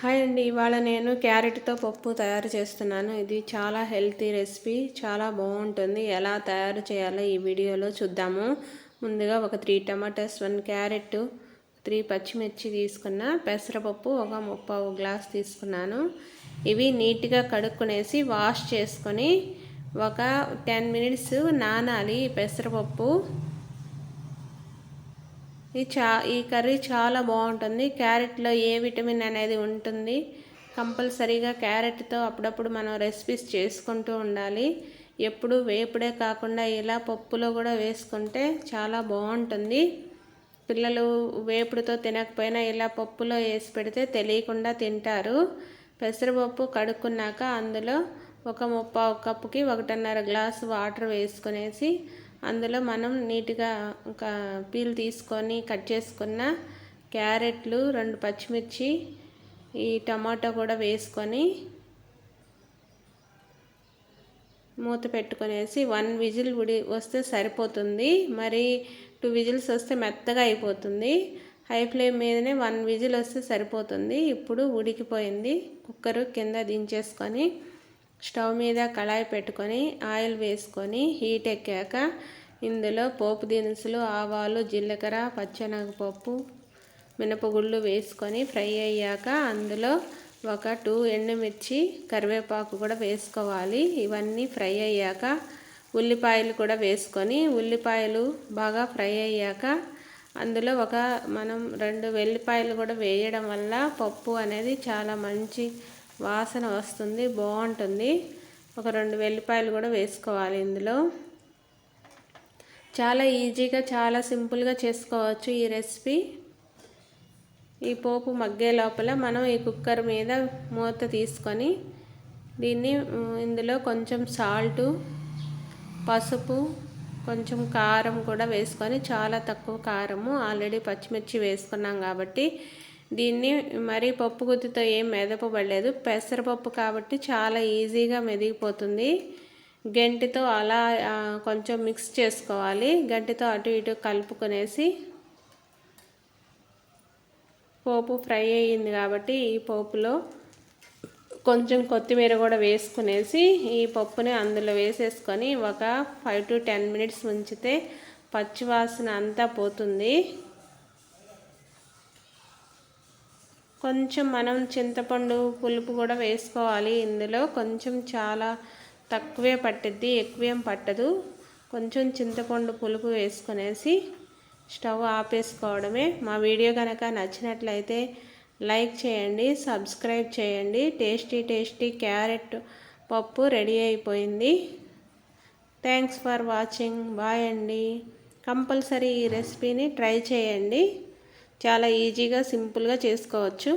Hi అండి ఇవాళ నేను క్యారెట్తో పప్పు తయారు చేస్తున్నాను. ఇది చాలా హెల్తీ రెసిపీ చాలా బాగుంటుంది. ఎలా తయారు చేయాలో ఈ వీడియోలో చూద్దాము. ముందుగా ఒక three tomatoes one carrot three పచ్చిమిర్చి తీసుకున్న పెసరపప్పు ఒక ముప్పావు గ్లాస్ తీసుకున్నాను. ఇవి నీట్గా కడుక్కునేసి వాష్ చేసుకొని ఒక టెన్ మినిట్స్ నానాలి పెసరపప్పు. ఈ చా ఈ కర్రీ చాలా బాగుంటుంది. క్యారెట్లో ఏ విటమిన్ అనేది ఉంటుంది కంపల్సరీగా క్యారెట్తో అప్పుడప్పుడు మనం రెసిపీస్ చేసుకుంటూ ఉండాలి. ఎప్పుడు వేపుడే కాకుండా ఇలా పప్పులో కూడా వేసుకుంటే చాలా బాగుంటుంది. పిల్లలు వేపుడుతో తినకపోయినా ఇలా పప్పులో వేసి పెడితే తెలియకుండా తింటారు. పెసరపప్పు కడుక్కున్నాక అందులో ఒక ముప్పావు కప్పుకి ఒకటిన్నర గ్లాసు వాటర్ వేసుకునేసి అందులో మనం నీట్గా ఒక పీల్ తీసుకొని కట్ చేసుకున్న క్యారెట్లు రెండు పచ్చిమిర్చి ఈ టమాటో కూడా వేసుకొని మూత పెట్టుకునేసి వన్ విజిల్ ఉడి వస్తే సరిపోతుంది. మరి టూ విజిల్స్ వస్తే మెత్తగా అయిపోతుంది. హై ఫ్లేమ్ మీదనే వన్ విజిల్ వస్తే సరిపోతుంది. ఇప్పుడు ఉడికిపోయింది కుక్కరు కింద దించేసుకొని. స్టవ్ మీద కళాయి పెట్టుకొని ఆయిల్ వేసుకొని హీట్ ఎక్కాక ఇందులో పోపు దినుసులు ఆవాలు జీలకర్ర పచ్చెనగపప్పు మినపగుళ్ళు వేసుకొని ఫ్రై అయ్యాక అందులో ఒక టూ ఎండుమిర్చి కరివేపాకు కూడా వేసుకోవాలి. ఇవన్నీ ఫ్రై అయ్యాక ఉల్లిపాయలు కూడా వేసుకొని ఉల్లిపాయలు బాగా ఫ్రై అయ్యాక అందులో ఒక మనం రెండు వెల్లిపాయలు కూడా వేయడం వల్ల పప్పు అనేది చాలా మంచి వాసన వస్తుంది బాగుంటుంది. ఒక రెండు వెల్లిపాయలు కూడా వేసుకోవాలి ఇందులో. చాలా ఈజీగా చాలా సింపుల్గా చేసుకోవచ్చు ఈ రెసిపీ. ఈ పోపు మగ్గే లోపల మనం ఈ కుక్కర్ మీద మూత తీసుకొని దీన్ని ఇందులో కొంచెం సాల్టు పసుపు కొంచెం కారం కూడా వేసుకొని చాలా తక్కువ కారము ఆల్రెడీ పచ్చిమిర్చి వేసుకున్నాం కాబట్టి దీన్ని మరీ పప్పు గుత్తితో ఏం మెదపబడలేదు. పెసరపప్పు కాబట్టి చాలా ఈజీగా మెదిగిపోతుంది. గంటితో అలా కొంచెం మిక్స్ చేసుకోవాలి. గంటితో అటు ఇటు కలుపుకునేసి పోపు ఫ్రై అయ్యింది కాబట్టి ఈ పోపులో కొంచెం కొత్తిమీర కూడా వేసుకునేసి ఈ పప్పుని అందులో వేసేసుకొని ఒక ఫైవ్ టు టెన్ మినిట్స్ ఉంచితే పచ్చివాసన అంతా పోతుంది. కొంచెం మనం చింతపండు పులుపు కూడా వేసుకోవాలి. ఇందులో కొంచెం చాలా తక్కువే పట్టిద్ది ఎక్కువేం పట్టదు. కొంచెం చింతపండు పులుపు వేసుకునేసి స్టవ్ ఆపేసుకోవడమే. మా వీడియో కనుక నచ్చినట్లయితే లైక్ చేయండి సబ్స్క్రైబ్ చేయండి. టేస్టీ టేస్టీ క్యారెట్ పప్పు రెడీ అయిపోయింది. Thanks for watching. బాయ్ అండి. కంపల్సరీ ఈ రెసిపీని ట్రై చేయండి. చాలా ఈజీగా సింపుల్గా చేసుకోవచ్చు.